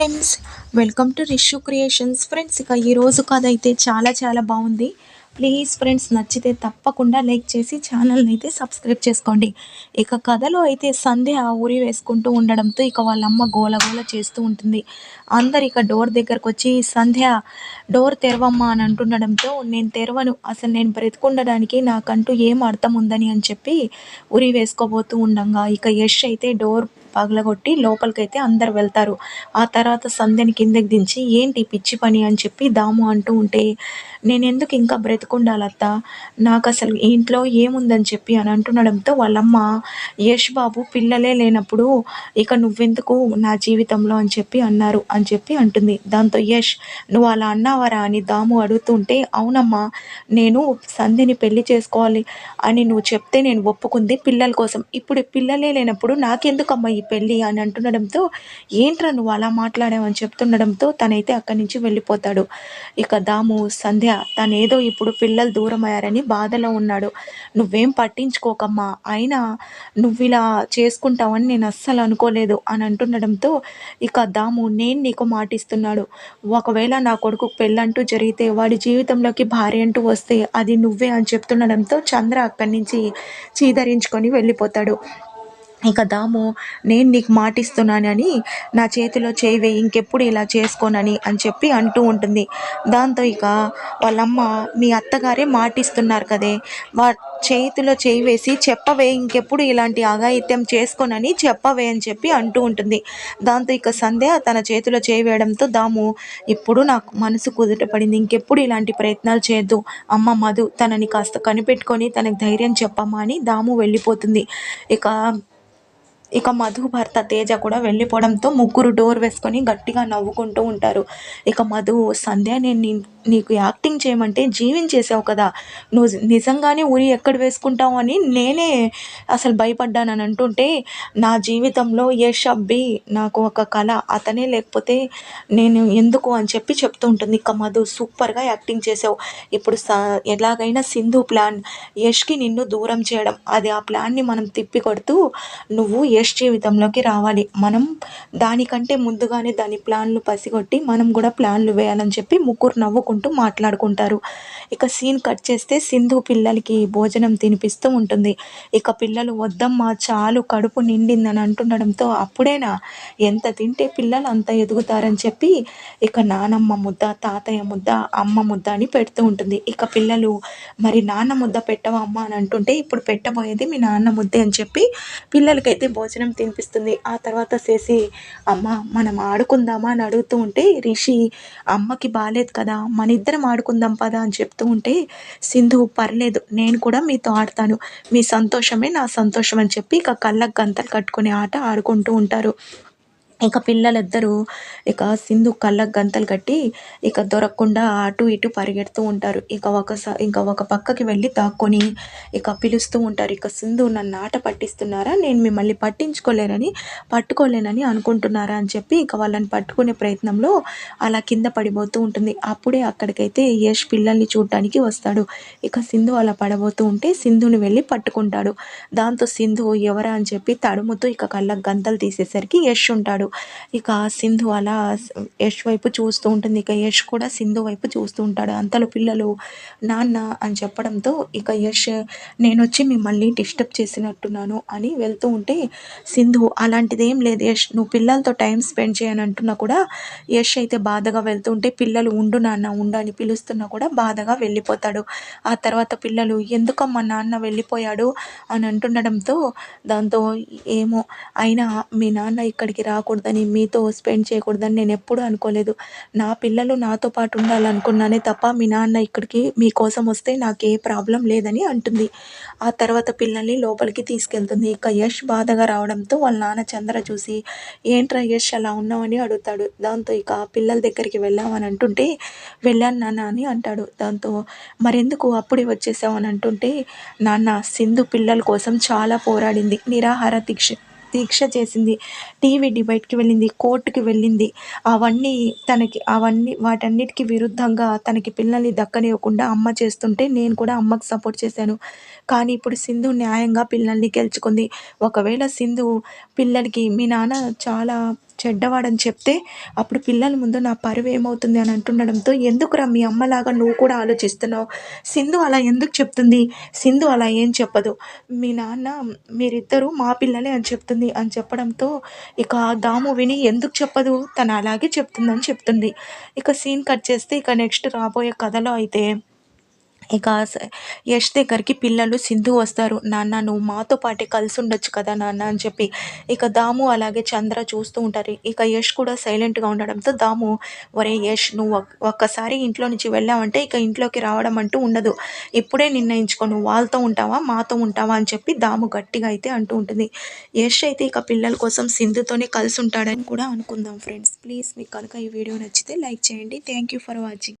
Friends welcome to Rishu creations friends ఇక ఈరోజు కథ అయితే చాలా చాలా బాగుంది. ప్లీజ్ ఫ్రెండ్స్ నచ్చితే తప్పకుండా లైక్ చేసి ఛానల్ని అయితే సబ్స్క్రైబ్ చేసుకోండి. ఇక కథలో అయితే సంధ్య ఊరి వేసుకుంటూ ఉండడంతో ఇక వాళ్ళమ్మ గోల గోల చేస్తూ ఉంటుంది. అందరు ఇక డోర్ దగ్గరకు వచ్చి సంధ్య డోర్ తెరవమ్మా అని అంటుండడంతో నేను తెరవను. అసలు నేను బ్రతికుండడానికి నాకంటూ ఏం అర్థం ఉందని అని చెప్పి ఉరి వేసుకోబోతూ ఉండంగా. ఇక యష్ అయితే డోర్ పగలగొట్టి లోపలికైతే అందరు వెళ్తారు. ఆ తర్వాత సంధ్యని కిందకి దించి ఏంటి పిచ్చి పని? అని చెప్పి దాము అంటూ ఉంటే నేను ఎందుకు ఇంకా బ్రతికుండాలత్త? నాకు అసలు ఇంట్లో ఏముందని చెప్పి అని అంటుండడంతో వాళ్ళమ్మ యష్ బాబు పిల్లలే లేనప్పుడు ఇక నువ్వెందుకు నా జీవితంలో? అని చెప్పి అన్నారు. అని చెప్పి అంటుంది. దాంతో యష్ నువ్వు అలా అన్నావరా? అని దాము అడుగుతుంటే అవునమ్మా నేను సంధ్యని పెళ్ళి చేసుకోవాలి అని నువ్వు చెప్తే నేను ఒప్పుకుంది పిల్లల కోసం. ఇప్పుడు పిల్లలే లేనప్పుడు నాకెందుకమ్మా ఈ పెళ్ళి అని అంటుండడంతో ఏంట్రా నువ్వు అలా మాట్లాడావని చెప్తుండడంతో తనైతే అక్కడి నుంచి వెళ్ళిపోతాడు. ఇక దాము సంధ్య తనేదో ఇప్పుడు పిల్లలు దూరం అయ్యారని బాధలో ఉన్నాడు. నువ్వేం పట్టించుకోకమ్మా అయినా నువ్వు ఇలా చేసుకుంటావని నేను అస్సలు అనుకోలేదు అని అంటుండడంతో ఇక దాము నేను నీకు మాటిస్తున్నాడు. ఒకవేళ నా కొడుకు పెళ్ళంటూ జరిగితే వాడి జీవితంలోకి భార్య అంటూ వస్తే అది నువ్వే అని చెప్తుండడంతో చంద్ర అక్కడి నుంచి చీదరించుకొని వెళ్ళిపోతాడు. ఇక దాము నేను నీకు మాటిస్తున్నానని నా చేతిలో చేయి వేయి ఇంకెప్పుడు ఇలా చేసుకోనని అని చెప్పి అంటూ ఉంటుంది. దాంతో ఇక వాళ్ళమ్మ మీ అత్తగారే మాటిస్తున్నారు కదే. వా చేతిలో చేయి వేసి చెప్పవే ఇంకెప్పుడు ఇలాంటి అఘాయిత్యం చేసుకోనని చెప్పవే అని చెప్పి అంటూ ఉంటుంది. దాంతో ఇక సంధ్య తన చేతిలో చేయి వేయడంతో దాము ఇప్పుడు నాకు మనసు కుదుట పడింది ఇంకెప్పుడు ఇలాంటి ప్రయత్నాలు చేయొద్దు. అమ్మ మధు తనని కాస్త కనిపెట్టుకొని తనకు ధైర్యం చెప్పమ్మా అని దాము వెళ్ళిపోతుంది. ఇక ఇక మధు భర్త తేజ కూడా వెళ్ళిపోవడంతో ముగ్గురు డోర్ వేసుకొని గట్టిగా నవ్వుకుంటూ ఉంటారు. ఇక మధు సంధ్య నేను నీకు యాక్టింగ్ చేయమంటే జీవించేసావు కదా. నువ్వు నిజంగానే ఊరి ఎక్కడ వేసుకుంటావు అని నేనే అసలు భయపడ్డానని అంటుంటే నా జీవితంలో యష్ అబ్బి నాకు ఒక కళ అతనే లేకపోతే నేను ఎందుకు అని చెప్పి చెప్తూ ఉంటుంది. ఇక మధు సూపర్గా యాక్టింగ్ చేసావు. ఇప్పుడు స ఎలాగైనా సింధు ప్లాన్ యష్కి నిన్ను దూరం చేయడం. అది ఆ ప్లాన్ని మనం తిప్పి కొడుతూ నువ్వు యష్ జీవితంలోకి రావాలి. మనం దానికంటే ముందుగానే దాని ప్లాన్లు పసిగొట్టి మనం కూడా ప్లాన్లు వేయాలని చెప్పి ముగ్గురు నవ్వుకుంటాం మాట్లాడుకుంటారు. ఇక సీన్ కట్ చేస్తే సింధు పిల్లలకి భోజనం తినిపిస్తూ ఉంటుంది. ఇక పిల్లలు వద్దమ్మా చాలు కడుపు నిండిందని అంటుండడంతో అప్పుడేనా? ఎంత తింటే పిల్లలు అంత ఎదుగుతారని చెప్పి ఇక నానమ్మ ముద్ద తాతయ్య ముద్ద అమ్మ ముద్ద అని పెడుతూ ఉంటుంది. ఇక పిల్లలు మరి నాన్న ముద్ద పెట్టవా అమ్మ అని అంటుంటే ఇప్పుడు పెట్టబోయేది మీ నాన్న ముద్దే అని చెప్పి పిల్లలకైతే భోజనం తినిపిస్తుంది. ఆ తర్వాత చేసి అమ్మ మనం ఆడుకుందామా అని అడుగుతూ ఉంటే రిషి అమ్మకి బాగాలేదు కదా మన ఇద్దరం ఆడుకుందాం పదా అని చెప్తూ ఉంటే సింధు పర్లేదు నేను కూడా మీతో ఆడతాను. మీ సంతోషమే నా సంతోషం అని చెప్పి ఇక కళ్ళకు గంతలు కట్టుకునే ఆట ఆడుకుంటూ ఉంటారు. ఇక పిల్లలిద్దరూ ఇక సింధు కళ్ళకు గంతలు కట్టి ఇక దొరకకుండా అటు ఇటు పరిగెడుతూ ఉంటారు. ఇక ఒకసారి ఇంకా ఒక పక్కకి వెళ్ళి దాక్కొని ఇక పిలుస్తూ ఉంటారు. ఇక సింధు నన్ను ఆట పట్టిస్తున్నారా? నేను మిమ్మల్ని పట్టించుకోలేనని పట్టుకోలేనని అనుకుంటున్నారా? అని చెప్పి ఇక వాళ్ళని పట్టుకునే ప్రయత్నంలో అలా కింద పడిపోతూ ఉంటుంది. అప్పుడే అక్కడికైతే యష్ పిల్లల్ని చూడటానికి వస్తాడు. ఇక సింధు అలా పడబోతూ ఉంటే సింధుని వెళ్ళి పట్టుకుంటాడు. దాంతో సింధు ఎవరా? అని చెప్పి తడుముతూ ఇక కళ్ళకు గంతలు తీసేసరికి యష్ ఉంటాడు. ఇక సింధు అలా యష్ వైపు చూస్తూ ఉంటుంది. ఇక యష్ కూడా సింధు వైపు చూస్తూ ఉంటాడు. అంతలో పిల్లలు నాన్న అని చెప్పడంతో ఇక యష్ నేను వచ్చి మిమ్మల్ని డిస్టర్బ్ చేసినట్టున్నాను అని వెళ్తూ ఉంటే సింధు అలాంటిది ఏం లేదు యష్ నువ్వు పిల్లలతో టైం స్పెండ్ చేయని అంటున్నా కూడా యష్ అయితే బాధగా వెళ్తూ ఉంటే పిల్లలు ఉండు నాన్న ఉండు అని పిలుస్తున్నా కూడా బాధగా వెళ్ళిపోతాడు. ఆ తర్వాత పిల్లలు ఎందుకమ్మా నాన్న వెళ్ళిపోయాడు అని అంటుండడంతో దాంతో ఏమో అయినా మీ నాన్న ఇక్కడికి చేయకూడదని మీతో స్పెండ్ చేయకూడదని నేను ఎప్పుడూ అనుకోలేదు. నా పిల్లలు నాతో పాటు ఉండాలనుకున్నానే తప్ప మీ నాన్న ఇక్కడికి మీకోసం వస్తే నాకు ఏ ప్రాబ్లం లేదని అంటుంది. ఆ తర్వాత పిల్లల్ని లోపలికి తీసుకెళ్తుంది. ఇక యష్ బాధగా రావడంతో వాళ్ళ నాన్న చంద్ర చూసి ఏంట్రా యష్ అలా ఉన్నావని అడుగుతాడు. దాంతో ఇక పిల్లల దగ్గరికి వెళ్ళామని అంటుంటే వెళ్ళాను నాన్న అని అంటాడు. దాంతో మరెందుకు అప్పుడే వచ్చేసావు అని అంటుంటే నాన్న సింధు పిల్లల కోసం చాలా పోరాడింది. నిరాహార దీక్ష దీక్ష చేసింది. టీవీ డిబేట్కి వెళ్ళింది కోర్టుకి వెళ్ళింది. అవన్నీ తనకి అవన్నీ వాటన్నిటికీ విరుద్ధంగా తనకి పిల్లల్ని దక్కనివ్వకుండా అమ్మ చేస్తుంటే నేను కూడా అమ్మకు సపోర్ట్ చేశాను. కానీ ఇప్పుడు సింధు న్యాయంగా పిల్లల్ని గెలుచుకుంది. ఒకవేళ సింధు పిల్లలకి మీ నాన్న చాలా చెడ్డవాడని చెప్తే అప్పుడు పిల్లల ముందు నా పరువు ఏమవుతుంది అని అంటుండడంతో ఎందుకురా మీ అమ్మలాగా నువ్వు కూడా ఆలోచిస్తున్నావు? సింధు అలా ఎందుకు చెప్తుంది? సింధు అలా ఏం చెప్పదు? మీ నాన్న మీరిద్దరూ మా పిల్లలే అని చెప్తుంది. అని చెప్పడంతో ఇక దాము విని ఎందుకు చెప్పదు? తను అలాగే చెప్తుందని చెప్తుంది. ఇక సీన్ కట్ చేస్తే ఇక నెక్స్ట్ రాబోయే కథలో అయితే ఇక యష్ దగ్గరికి పిల్లలు సింధు వస్తారు. నాన్న నువ్వు మాతో పాటే కలిసి ఉండొచ్చు కదా నాన్న అని చెప్పి ఇక దాము అలాగే చంద్ర చూస్తూ ఉంటారు. ఇక యష్ కూడా సైలెంట్గా ఉండడంతో దాము ఒరే యష్ నువ్వు ఒక్కసారి ఇంట్లో నుంచి వెళ్ళావంటే ఇక ఇంట్లోకి రావడం అంటూ ఉండదు. ఇప్పుడే నిర్ణయించుకో నువ్వు వాళ్ళతో ఉంటావా మాతో ఉంటావా అని చెప్పి దాము గట్టిగా అయితే అంటూ ఉంటుంది. యష్ అయితే ఇక పిల్లల కోసం సింధుతోనే కలిసి ఉంటాడని కూడా అనుకుందాం ఫ్రెండ్స్. ప్లీజ్ మీకు కనుక ఈ వీడియో నచ్చితే లైక్ చేయండి. Thank you for watching.